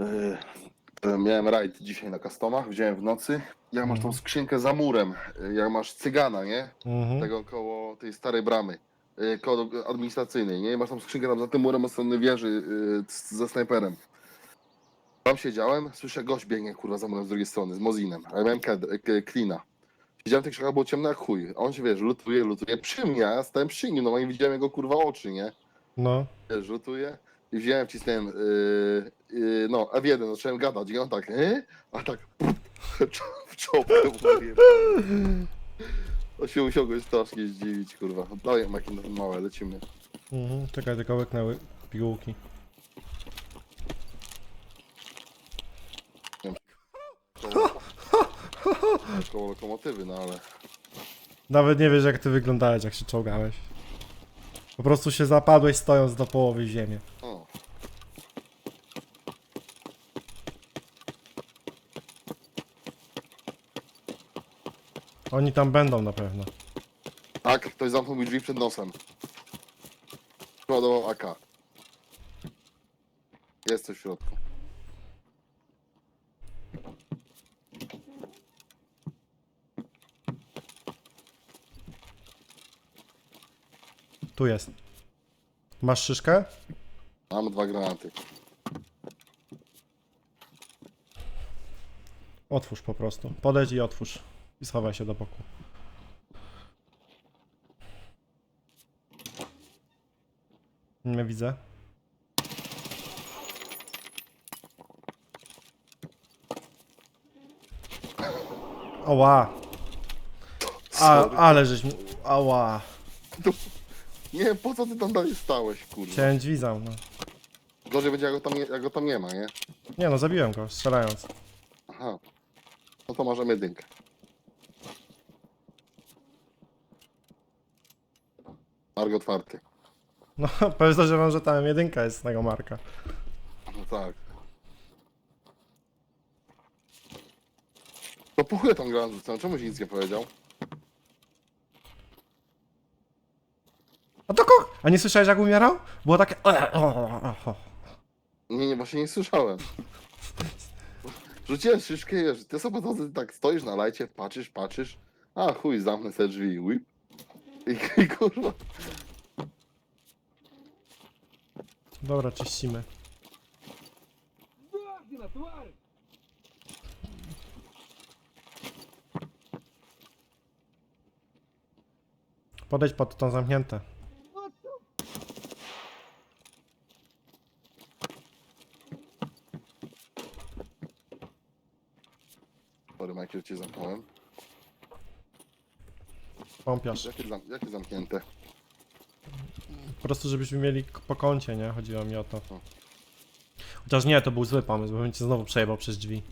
Yy, miałem rajd dzisiaj na customach, wziąłem w nocy. Jak masz tą skrzynkę za murem, yy, jak masz cygana, nie? Mhm. Tego koło tej starej bramy, yy, koło administracyjnej, nie? I masz tam skrzynkę tam za tym murem od strony wieży yy, z- ze snajperem. Tam siedziałem, słyszę gość biegnie kurwa za murem z drugiej strony, z Mozinem, a ja miałem k- klina. Siedziałem w tych krzakach, było ciemno jak chuj. A on się, wiesz, lutuje, lutuje przy mnie, a ja stałem przy nim, no i widziałem jego kurwa oczy, nie? No. Wiesz, rzutuję i wziąłem, wcisnąłem, yy, yy, no, F1, zacząłem gadać i on tak, yy? a tak w czopkę mówię. To się musiał go strasznie zdziwić, kurwa. Dawaj, Maki, no, małe, lecimy. Mhm. Czekaj, tylko łyknęły pigułki. Koło, koło lokomotywy, no ale... Nawet nie wiesz jak ty wyglądałeś, jak się czołgałeś. Po prostu się zapadłeś stojąc do połowy w ziemię. O, Oni tam będą na pewno. tak, ktoś zamknął mi drzwi przed nosem. Składował AK. Jest coś w środku. Tu jest. Masz szyszkę? Mam dwa granaty. Otwórz po prostu. Podejdź i otwórz. I schowaj się do boku. Nie widzę. Oła. A, Sorry. ale żeś mu... Ała. Nie wiem, po co ty tam dalej stałeś, kurwa. Chciałem drzwi zamknąć. Gorzej będzie, jak go tam nie, jak go tam nie ma, nie? Nie no, zabiłem go, strzelając. Aha. No to możemy jedynkę. Otwarty. No, podejrzewam, że tam jedynka jest z tego marka. No tak. To po chuj tą grę rzucam, czemu ci nic nie powiedział? A to ko... A nie słyszałeś jak umierał? Było takie... Nie, nie, właśnie nie słyszałem. Rzuciłem szyszkę i wiesz, ty sobie to tak stoisz na lajcie, patrzysz, patrzysz. A chuj, zamknę te drzwi, whip. I, i kurwa. Dobra, czyścimy. Podejdź pod tą zamknięte. Sorry, Michael, cię zamknąłem. Pompiasz. Jakie, zam, jakie zamknięte? Po prostu żebyśmy mieli k- po kącie, nie? Chodziło mi o to. Chociaż nie, to był zły pomysł, bo bym cię znowu przejebał przez drzwi.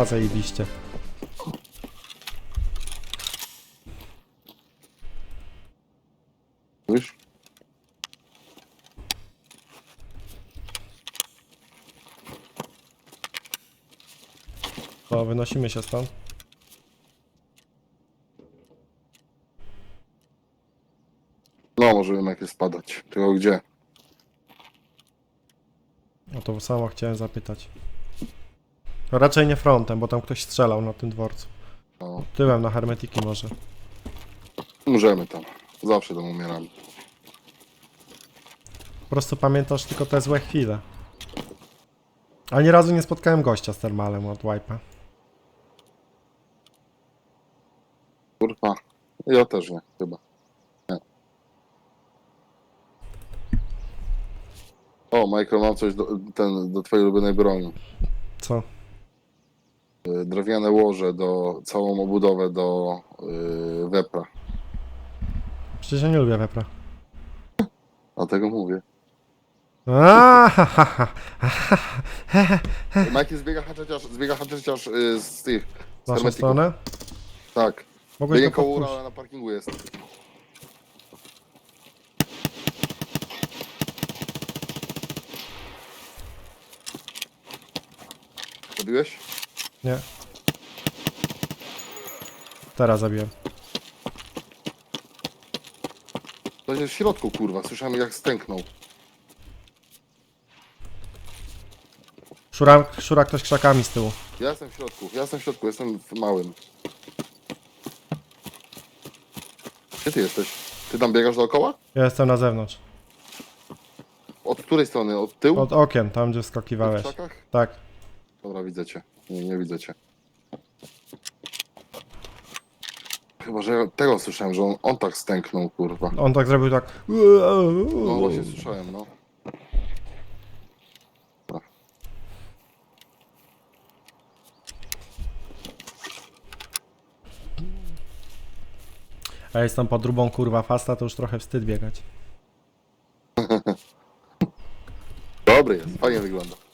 A zajebiście. Wiesz? To wynosimy się stąd. No, możemy Michael spadać. Tylko gdzie? O to samo chciałem zapytać. Raczej nie frontem, bo tam ktoś strzelał na tym dworcu. No, Tyłem na hermetiki może. możemy tam. Zawsze tam umieramy. Po prostu pamiętasz tylko te złe chwile. Ale nie razu nie spotkałem gościa z termalem od wipe'a. Kurwa. Ja też nie, chyba. Nie. O, Michael, mam coś do, ten, do twojej ulubionej broni. Co? Drewniane łoże do całą obudowę do y, wepra. Przecież ja nie lubię wepra. Dlatego mówię. Aaaa, Mike zbiega haczeciarz, zbiega haczeciarz y, z tych. Z W naszą hermetików. stronę? Tak. Mogłeś Biegnie koło podpuścić. Urala na parkingu jest. Robiłeś? Nie. Teraz zabiłem. To jest w środku, kurwa. Słyszałem jak stęknął. Szura, szura ktoś krzakami z tyłu. Ja jestem w środku, ja jestem w środku, jestem w małym. Gdzie ty jesteś? Ty tam biegasz dookoła? Ja jestem na zewnątrz. Od której strony? Od tyłu? Od okien, tam gdzie w skakiwałeś. krzakach? Tak. Dobra, widzę cię. Nie, nie widzę cię. Chyba, że ja tego słyszałem, że on, on tak stęknął, kurwa. On tak zrobił tak. No właśnie słyszałem, no. A jest tam pod drugą kurwa fasta, to już trochę wstyd biegać. Dobry jest, fajnie wygląda.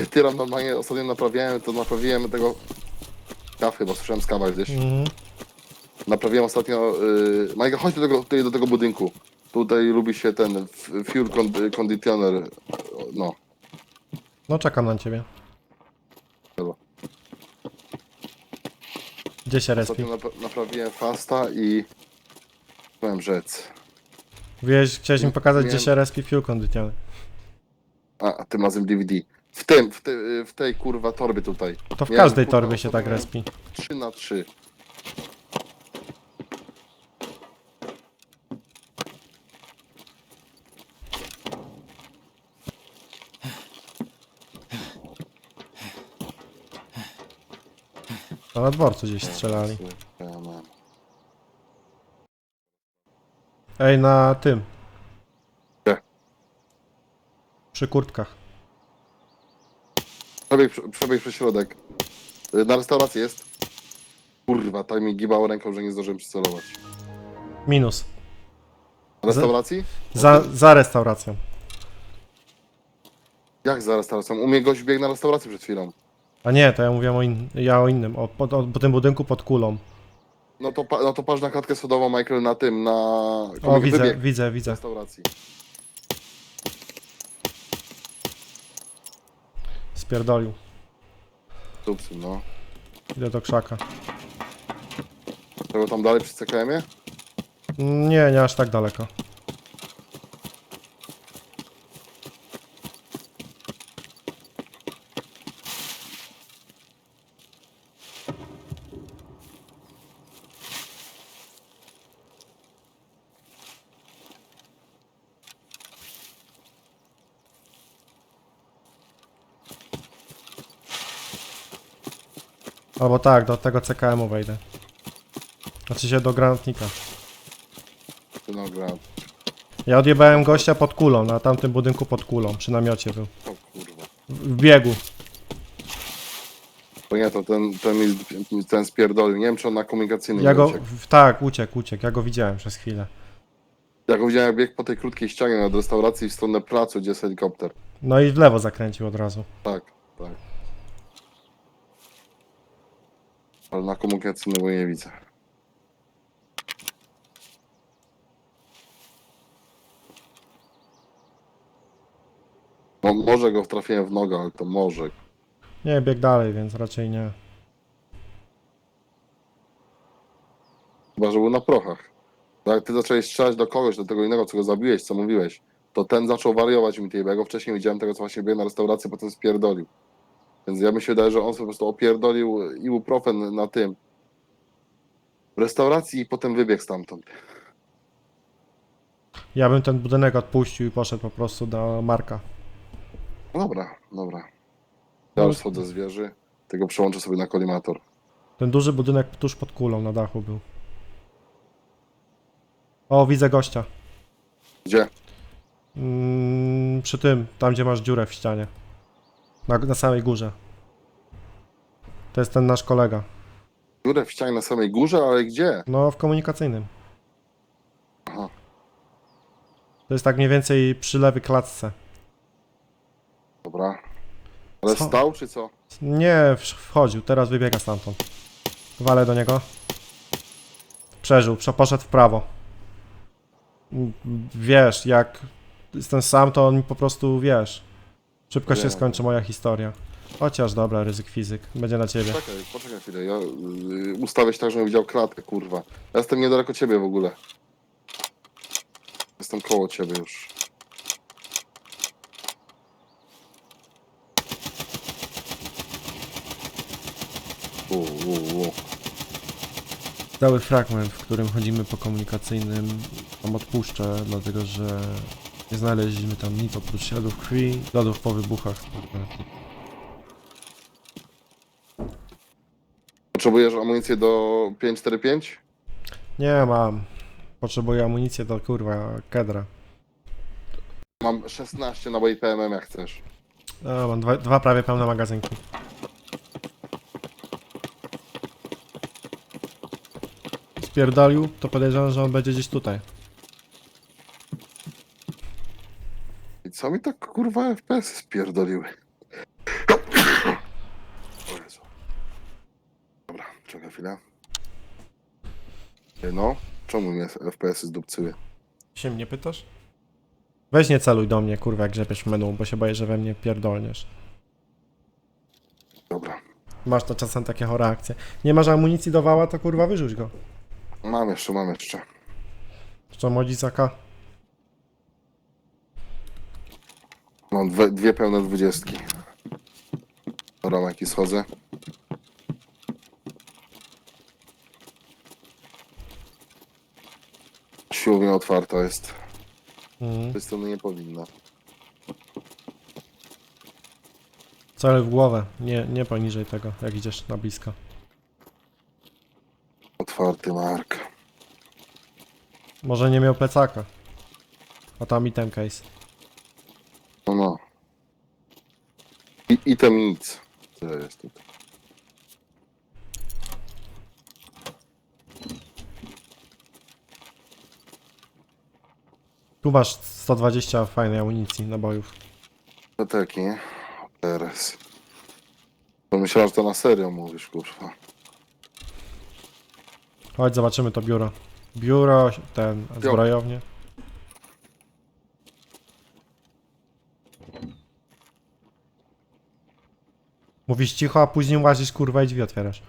Tyram normalnie, ostatnio naprawiałem, to naprawiłem tego... Kaw chyba, słyszałem z kawa gdzieś. Mhm. Naprawiłem ostatnio. Yy, Majka, chodź do tego, tutaj do tego budynku. Tutaj lubi się ten fuel con- conditioner. No, No czekam na ciebie. Dobra. Gdzie się respi? ostatnio nap- naprawiłem fasta i powiem rzec. Wiesz, chciałeś mi pokazać, gdzie Miałem- się respi fuel conditioner. A, tym razem DVD. W tym, w, te, w tej kurwa torby tutaj. To w Miałem, każdej kurwa, torbie się tak miałem respi. 3 na 3 A na dworcu gdzieś strzelali. Ej, na tym. Gdzie? Przy kurtkach. Przebieg, przebieg przez środek. Y, Na restauracji jest. Kurwa, tak mi gibało ręką, że nie zdążyłem przycelować. Minus. Na restauracji? Za, za restauracją. Jak za restauracją? U mnie gość biegł na restaurację przed chwilą. A nie, to ja mówiłem o, in, ja o innym. O, pod, o, po tym budynku pod kulą. No to, pa- no to patrz na klatkę schodową, Michael, na tym, na... O, widzę, wybieg widzę, z widzę. restauracji. Spierdolił. Tupsy, no. Idę do krzaka. Tego tam dalej przy CKM-ie? Nie, nie aż tak daleko. Albo tak, do tego CKM-u wejdę. Znaczy się do granatnika. No, gra. Ja odjebałem gościa pod kulą, na tamtym budynku pod kulą, przy namiocie był. O kurwa. W, w biegu. To nie, to ten, ten, mi- ten spierdolił. Nie wiem, czy on na komunikacyjnym Ja go, uciekł. w, tak, uciekł, uciekł, ja go widziałem przez chwilę. Ja go widziałem, jak biegł po tej krótkiej ścianie od restauracji w stronę placu, gdzie jest helikopter. No i w lewo zakręcił od razu. Tak, tak. Ale na komunikacyjnym go nie widzę. No, może go trafiłem w nogę, ale to może. Nie, bieg dalej, więc raczej nie. Chyba, że był na prochach. Jak ty zacząłeś strzelać do kogoś, do tego innego, co go zabiłeś, co mówiłeś, to ten zaczął wariować mi tej, bo ja go wcześniej widziałem tego, co właśnie biegł na restaurację, potem spierdolił. Więc ja mi się wydaje, że on sobie po prostu opierdolił ibuprofen na tym w restauracji i potem wybiegł stamtąd. Ja bym ten budynek odpuścił i poszedł po prostu do Marka. No dobra, dobra. Ja już schodzę z wieży, tego przełączę sobie na kolimator. Ten duży budynek tuż pod kulą na dachu był. O, widzę gościa. Gdzie? Mm, przy tym, tam gdzie masz dziurę w ścianie. Na, na samej górze. To jest ten nasz kolega. Dziurę w ścianie na samej górze, ale gdzie? No, w komunikacyjnym. Aha. To jest tak mniej więcej przy lewej klatce. Dobra. Ale Co? stał czy co? Nie, wchodził, teraz wybiega stamtąd. Walę do niego. Przeżył, prze- poszedł w prawo. M- Wiesz, jak jestem sam, to on mi po prostu, wiesz, szybko się Wiem. skończy moja historia. Chociaż dobra, ryzyk fizyk, będzie na ciebie. Czekaj, poczekaj chwilę. Ja yy, ustawię się tak, żebym widział klatkę, kurwa. Ja jestem niedaleko ciebie w ogóle. Jestem koło ciebie już. U, u, u. Cały fragment, w którym chodzimy po komunikacyjnym, tam odpuszczę, dlatego że nie znaleźliśmy tam nic oprócz śladów krwi, śladów po wybuchach. Potrzebujesz amunicję do 545? Nie mam. Potrzebuję amunicję do kurwa kedra. Mam 16 na mojej PMM jak chcesz. A, mam dwa, dwa prawie pełne magazynki. Spierdolił, to podejrzewam, że on będzie gdzieś tutaj. Co mi tak kurwa FPS spierdoliły? O Jezu. Dobra, czekaj chwilę. No, czemu mnie FPS-y zdupcyły? Się mnie pytasz? Weź nie celuj do mnie, kurwa, jak grzebiesz w menu, bo się boję, że we mnie pierdolniesz. Dobra. Masz to czasem takie chore akcje. Nie masz amunicji do wała, to kurwa wyrzuć go. Mam jeszcze, mam jeszcze. Jeszcze modzicaka. Mam dwie, dwie pełne dwudziestki. Dobra, jaki schodzę. Siłownia otwarta jest. Mhm. Tej strony nie powinna. Celuj w głowę, nie, nie poniżej tego, jak idziesz na blisko. Otwarty mark. Może nie miał plecaka. A tam i ten case. No no. I, i tam nic. Tyle jest tutaj. Tu masz 120 fajnej amunicji, nabojów. No taki, nie? Teraz. To myślałem, że to na serio mówisz, kurwa. Chodź, zobaczymy to biuro. Biuro, ten, zbrojownie. Mówisz cicho, a później łazisz kurwa i drzwi otwierasz.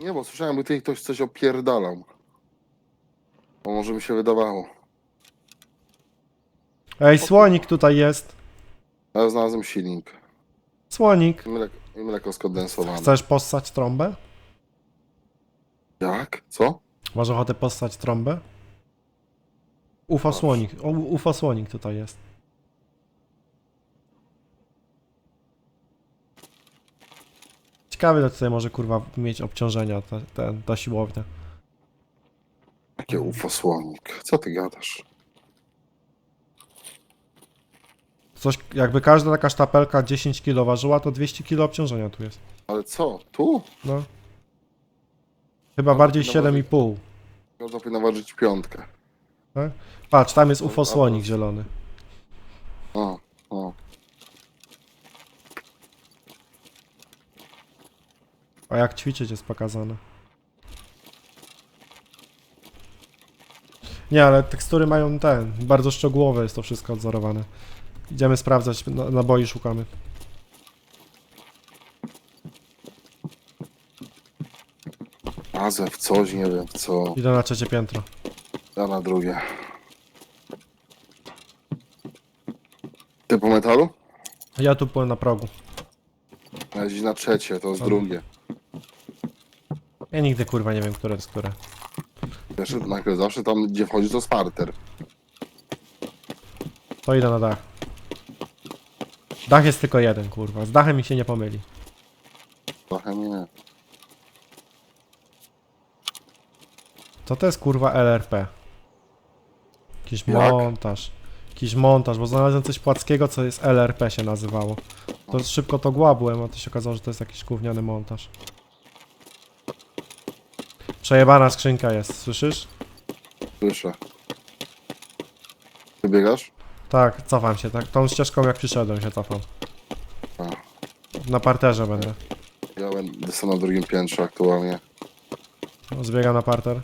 Nie, bo słyszałem, by tutaj ktoś coś opierdalał. Bo może mi się wydawało. Ej, słonik tutaj jest. A ja znalazłem silnik. Słonik. I mleko, i mleko skondensowane. Chcesz possać trąbę? Jak? Co? Masz ochotę possać trąbę? Masz. słonik. O, UFO słonik tutaj jest. Ciekawe, ile tutaj może kurwa mieć obciążenia ta, ta, ta siłownia. Jakie ufosłonik? Co ty gadasz? Coś, jakby każda taka sztapelka 10 kg ważyła, to 200 kg obciążenia tu jest. Ale co? Tu? No. Chyba bardziej no 7,5. Można powinno ważyć piątkę. Patrz, tam jest UFO No, słonik dobra. zielony. O, o. A jak ćwiczyć jest pokazane. Nie, ale tekstury mają ten, bardzo szczegółowe jest to wszystko odzorowane. Idziemy sprawdzać, na- naboi szukamy. Azę w coś, nie wiem w co. Idę na trzecie piętro. Ja na drugie. Ty po metalu? Ja tu byłem na progu. Ja gdzieś na trzecie, to Dobra. drugie. Ja nigdy kurwa nie wiem, które jest które. Najpierw zawsze tam, gdzie wchodzi, to starter. To idę na dach. Dach jest tylko jeden, kurwa. Z dachem mi się nie pomyli. Trochę nie. Co to jest kurwa LRP? Jakiś Jak? montaż. Jakiś montaż, bo znalazłem coś płackiego, co jest LRP się nazywało. To szybko to głabłem, a to się okazało, że to jest jakiś gówniany montaż. Przejebana skrzynka jest, słyszysz? Słyszę. Wybiegasz? Tak, cofam się, tak. Tą ścieżką jak przyszedłem się cofam. A. Na parterze będę. Ja będę jestem na drugim piętrze aktualnie. Zbiegam na parter.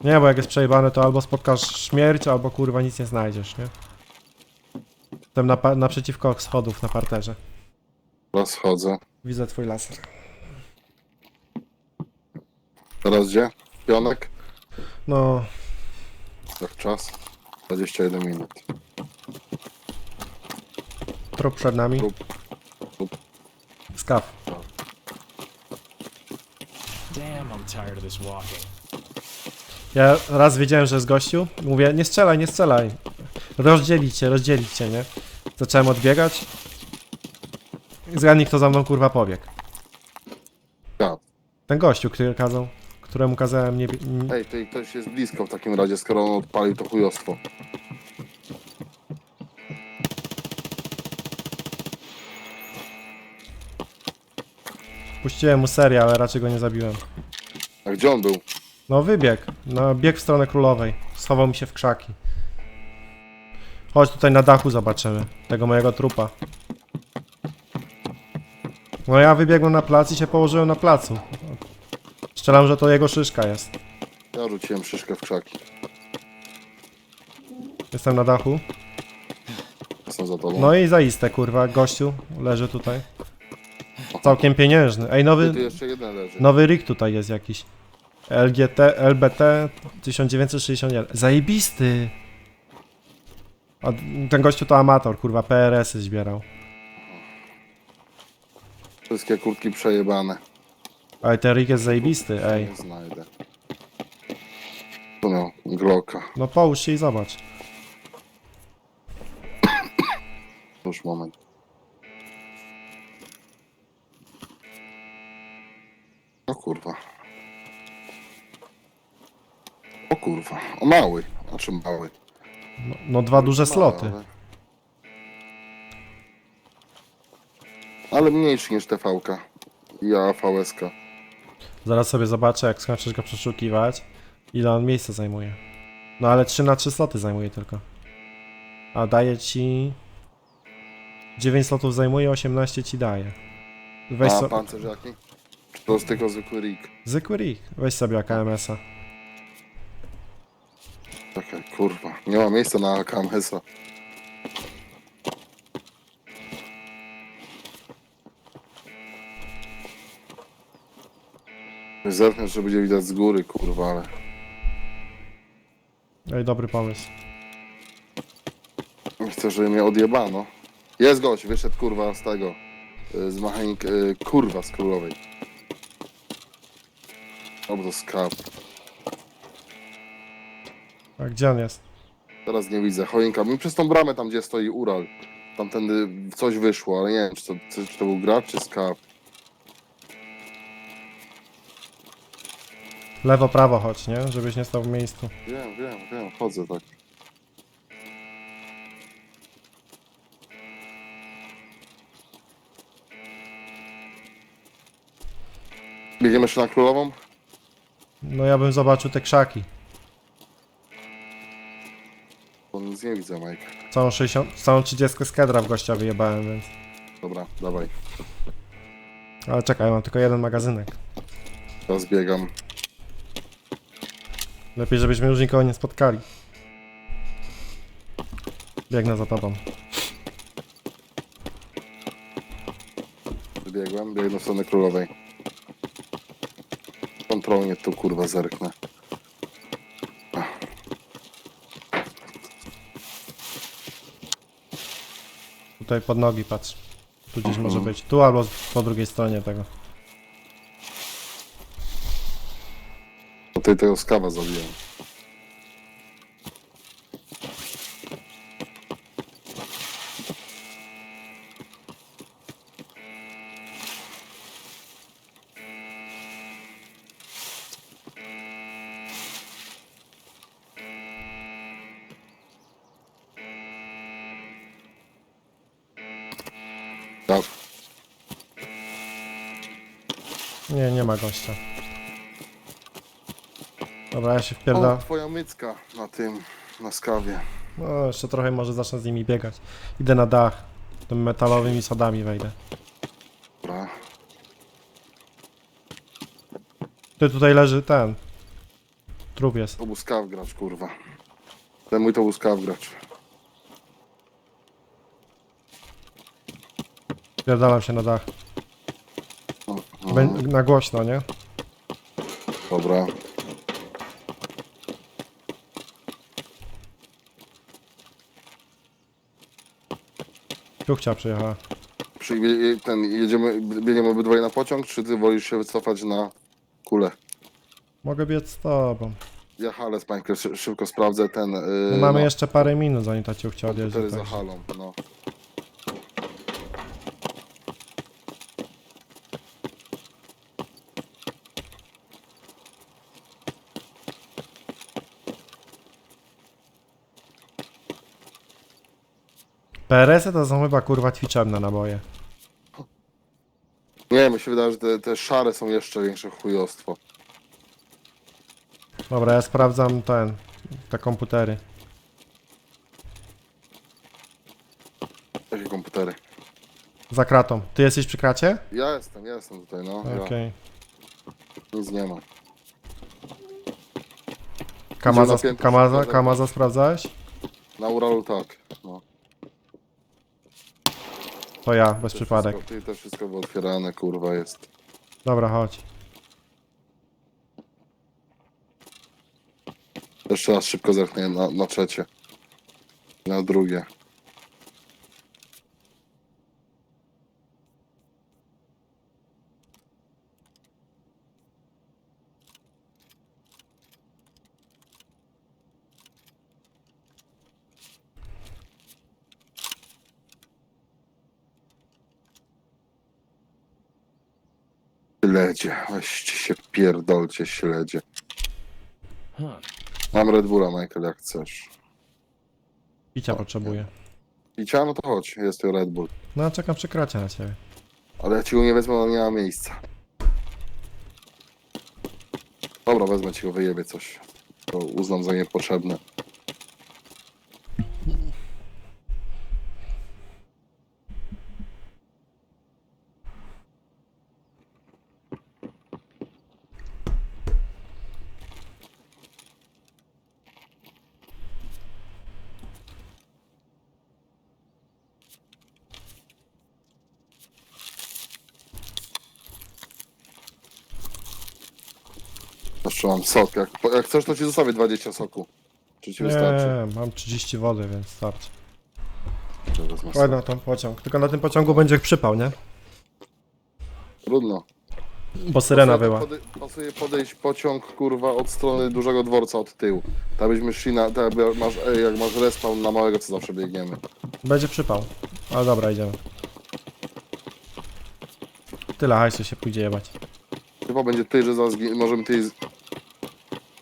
Nie, bo jak jest przejebane, to albo spotkasz śmierć, albo kurwa nic nie znajdziesz, nie? Jestem na, pa- naprzeciwko schodów na parterze. Teraz chodzę. Widzę twój laser. Teraz gdzie? Pionek? No, Jak czas? 21 minut. trup przed nami. Trup. Trup. Skaw. Damn, I'm tired of this walking. Ja raz wiedziałem, że jest gościu. Mówię, nie strzelaj, nie strzelaj. Rozdzielić cię, nie? Zacząłem odbiegać. I Zgadnij, kto za mną kurwa pobiegł. Ja. Ten gościu, który kazał, któremu kazałem nie... nie- Ej, tutaj ktoś jest blisko w takim razie, skoro on odpalił to chujostwo. Puściłem mu serię, ale raczej go nie zabiłem. A gdzie on był? No wybiegł. No biegł w stronę królowej. Schował mi się w krzaki. Chodź tutaj na dachu zobaczymy. Tego mojego trupa. No ja wybiegłem na plac i się położyłem na placu. Strzelam, że to jego szyszka jest. Ja rzuciłem szyszkę w krzaki. Jestem na dachu. Jestem za tobą. No i zaiste kurwa, gościu leży tutaj. Całkiem pieniężny. Ej, nowy, jeszcze jeden leży. nowy rig tutaj jest jakiś. LGT, LBT 1961. Zajebisty! A ten gościu to amator, kurwa, PRS-y zbierał. Wszystkie kurtki przejebane. Ale ten rig jest zajebisty, ej. Nie znajdę. Tu miał Glocka. No połóż się i zobacz. Już moment. O kurwa. O kurwa. O mały. O czym mały? No, no dwa duże sloty. Ale... Ale mniejszy niż TV-ka. I AVS-ka. Zaraz sobie zobaczę, jak skończysz go przeszukiwać, ile on miejsca zajmuje. No ale 3 na 3 sloty zajmuje tylko. A daje ci... 9 slotów zajmuje, 18 ci daje. Weź A so... pancerz jaki? Czy to jest tylko zwykły rig? Zwykły rig. Weź sobie AKMS-a. Czekaj, kurwa. Nie ma miejsca na AKMS-a. Zerknę, że będzie widać z góry, kurwa, ale... Ej, dobry pomysł. Chcę, żeby mnie odjebano. Jest gość, wyszedł kurwa z tego. y, Z mechanik, y, kurwa z królowej. O, bo to skap. A gdzie on jest? Teraz nie widzę. Choinka. Mi przez tą bramę tam, gdzie stoi Ural. Tamtędy coś wyszło, ale nie wiem, czy to, czy, czy to był gracz, czy skap. Lewo, prawo chodź, nie? Żebyś nie stał w miejscu. Wiem, wiem, wiem, chodzę tak. Biegniemy jeszcze na królową? No ja bym zobaczył te krzaki. Bo nic nie widzę, Mike. Całą 60, całą 30 skedra w gościa wyjebałem, więc... Dobra, dawaj. Ale czekaj, mam tylko jeden magazynek. Teraz biegam. Lepiej, żebyśmy już nikogo nie spotkali. Biegnę za tobą. Wybiegłem, biegnę w stronę królowej. Kontrolnie tu kurwa zerknę. Tutaj pod nogi patrz. Tu gdzieś Mhm. może być. Tu albo po drugiej stronie tego. Tutaj tego skawa zabiłem. Tak. Nie, nie ma gościa. Dobra, ja się O, wpierda... twoja mycka na tym, na skawie. No, jeszcze trochę może zacznę z nimi biegać. Idę na dach. Tym metalowymi sadami wejdę. Dobra. Ty tutaj leży ten. Trup jest. To był skaw gracz, kurwa. Ten mój to był skaw gracz. Wpierdalam się na dach. No, no, Bę na głośno, nie? Dobra. Ciuchcia przyjechała. Przy, je- ten, jedziemy, biegniemy obydwoje na pociąg, czy ty wolisz się wycofać na kulę? Mogę biec z tobą. Ja halę z pańkę szy, szybko sprawdzę ten... Yy, No mamy no, jeszcze parę minut, zanim ta ciuchcia odjedzie. komputery za także- halą, no. PRS-y to są chyba kurwa ćwiczebne naboje. Nie, mi się wydaje, że te, te szare są jeszcze większe chujostwo. Dobra, ja sprawdzam ten. Te komputery. Jakie komputery? Za kratą. Ty jesteś przy kracie? Ja jestem, ja jestem tutaj, no. Okej. Ja, nic nie ma. Kamaza, napięty Kamaza, Kamaza sprawdzałeś? Na Uralu tak, no. To ja, bez przypadek. Wszystko, to wszystko było otwierane, kurwa, jest. Dobra, chodź. Jeszcze raz szybko zerknę na, na trzecie. Na drugie. Śledzie, weźcie się pierdolcie śledzie. Mam Red Bulla, Michael, jak chcesz. Picia potrzebuję. Picia? No to chodź, jest tu Red Bull. No, czekam przy kracie na ciebie. Ale ja ci go nie wezmę, on nie ma miejsca. Dobra, wezmę ci go, wyjebie coś. To uznam za niepotrzebne. Jeszcze mam sok. Jak, jak chcesz, to ci zostawię 20 soku. Czy ci wystarczy? Nie, mam 30 wody, więc starczy. To wezmę sok. Ładno ten pociąg. Tylko na tym pociągu będzie przypał, nie? Trudno. Bo syrena Pasuje była. Pode, pasuje podejść pociąg, kurwa, od strony dużego dworca od tyłu. Tam byśmy szli na, tak jakby masz, ej, jak masz respawn na małego, co zawsze biegniemy. Będzie przypał. Ale dobra, idziemy. Tyle hajsu się pójdzie jebać. Chyba będzie ty, że zaraz gi- możemy ty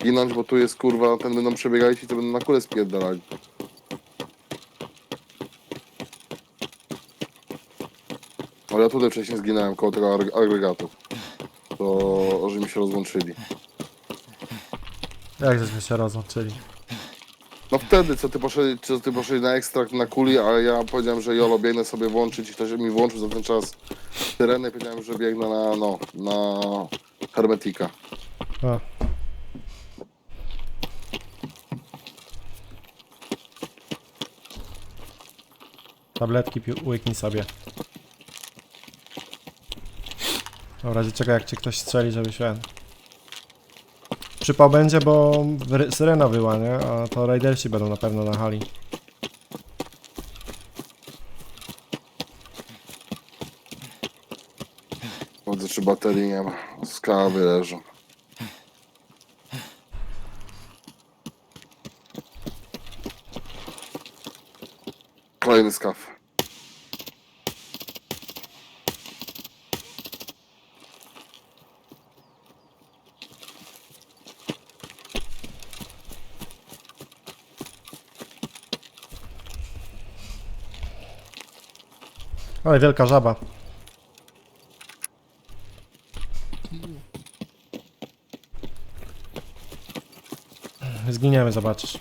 ginąć, bo tu jest, kurwa, ten będą przebiegać i to będą na kulę spierdalali. Ale ja tutaj wcześniej zginąłem koło tego ag- agregatu. To, że mi się rozłączyli. Jak żeśmy się rozłączyli? No wtedy, co ty poszedłeś, co ty poszedłeś na ekstrakt na kuli, a ja powiedziałem, że jolo, biegnę sobie włączyć i ktoś mi włączył za ten czas syrenę i powiedziałem, że biegnę na, no, na Hermetika. A. Tabletki pi- łyknij sobie. W razie czego jak cię ktoś strzeli, żeby się... Przypał będzie, bo syrena była, nie? A to raidersi będą na pewno na hali. Chodzę, czy baterii nie ma. Skawy leżą. Kolejny skaw. Ale wielka żaba. Zginiemy, zobaczysz.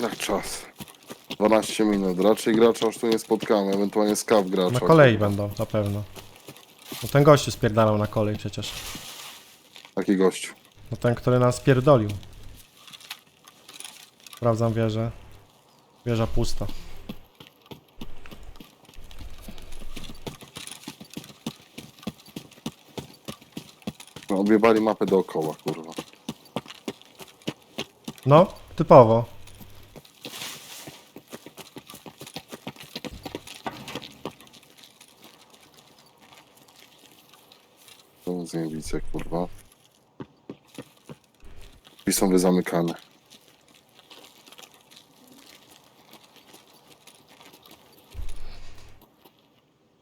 Jak czas. 12 minut. Raczej gracza już tu nie spotkamy, ewentualnie skaw gracza. Na kolei będą, na pewno. No ten gościu spierdalał na kolej przecież. Taki gościu. No ten, który nas spierdolił. Sprawdzam wieżę. Wieża pusta. No, mapę dookoła, kurwa. No, typowo. To widzę, kurwa. I są wyzamykane.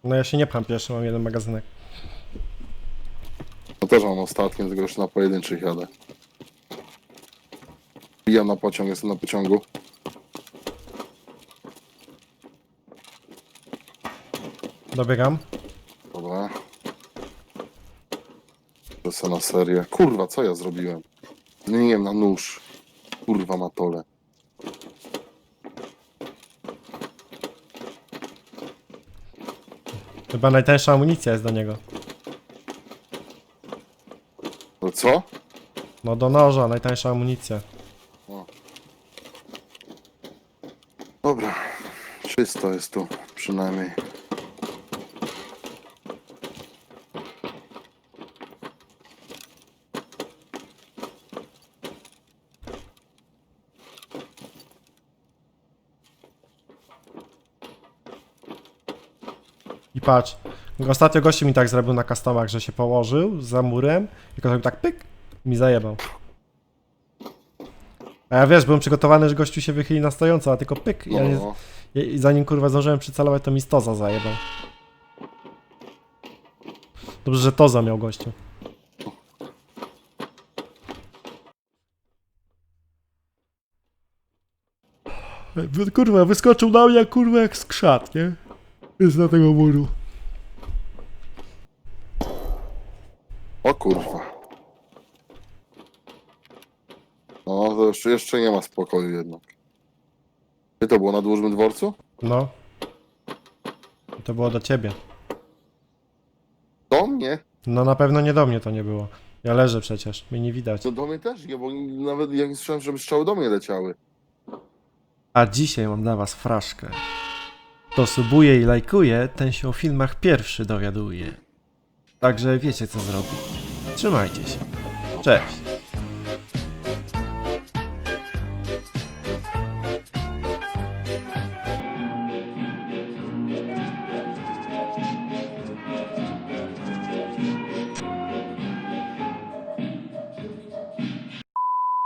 No ja się nie pcham pierwszy, mam jeden magazynek. No też mam ostatnie, tylko już na pojedynczych jadę. Bijam na pociąg, jestem na pociągu. Dobiegam. Dobra. Lecę na serię. Kurwa, co ja zrobiłem? Zmieniłem na nóż. Kurwa, matole. Chyba najtańsza amunicja jest do niego. No co? No do noża, najtańsza amunicja. Dobra. Czysto jest tu, przynajmniej. Patrz. Ostatnio gościu mi tak zrobił na customach, że się położył za murem i zrobił tak pyk i mi zajebał. A ja wiesz, byłem przygotowany, że gościu się wychyli na stojąco, a tylko pyk. i No, Ja nie, no. i, zanim kurwa zdążyłem przycelować, to mi stoza zajebał. Dobrze, że toza miał gościu. Wy- Kurwa, wyskoczył na mnie kurwa jak skrzat, nie? Jest na tego muru. O kurwa. No, to jeszcze, jeszcze nie ma spokoju jednak. Gdzie to było? Na dłużnym dworcu? No. To było do ciebie. Do mnie? No na pewno nie do mnie to nie było. Ja leżę przecież, mnie nie widać. To do mnie też nie, bo nawet ja nie słyszałem, żeby strzały do mnie leciały. A dzisiaj mam dla was fraszkę. Kto subuje i lajkuje, ten się o filmach pierwszy dowiaduje. Także wiecie co zrobić. Trzymajcie się. Cześć.